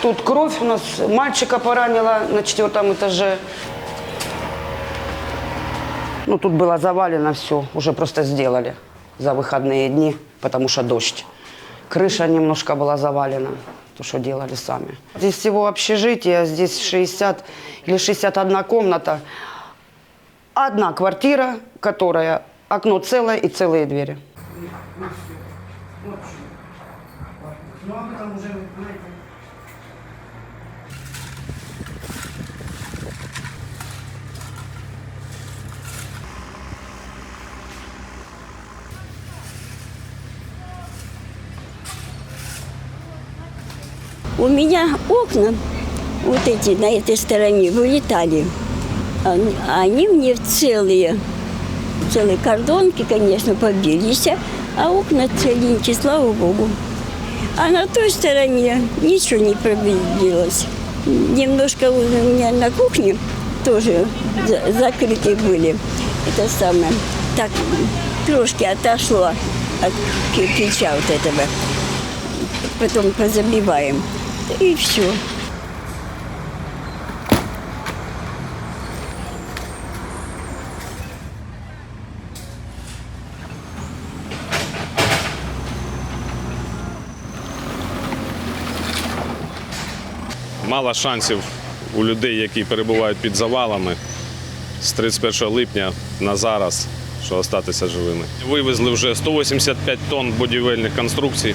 Тут кровь у нас мальчика поранила на четвертом этаже. Ну, тут было завалено все, уже просто сделали за выходные дни, потому что дождь. Крыша немножко была завалена, то, что делали сами. Здесь всего общежитие, здесь 60 или 61 комната. Одна квартира, которая окно целое и целые двери. У меня окна вот эти на этой стороне вылетали. Они, мне целые. Целые кордонки, конечно, побились, а окна целенькие, слава богу. А на той стороне ничего не пробилось. Немножко у меня на кухне тоже за- закрыты были. Это самое. Так трошки отошло от кирпича вот этого. Потом позабиваем. И все. Мало шансів у людей, які перебувають під завалами з 31 липня на зараз, що остатися живими. Вивезли вже 185 тонн будівельних конструкцій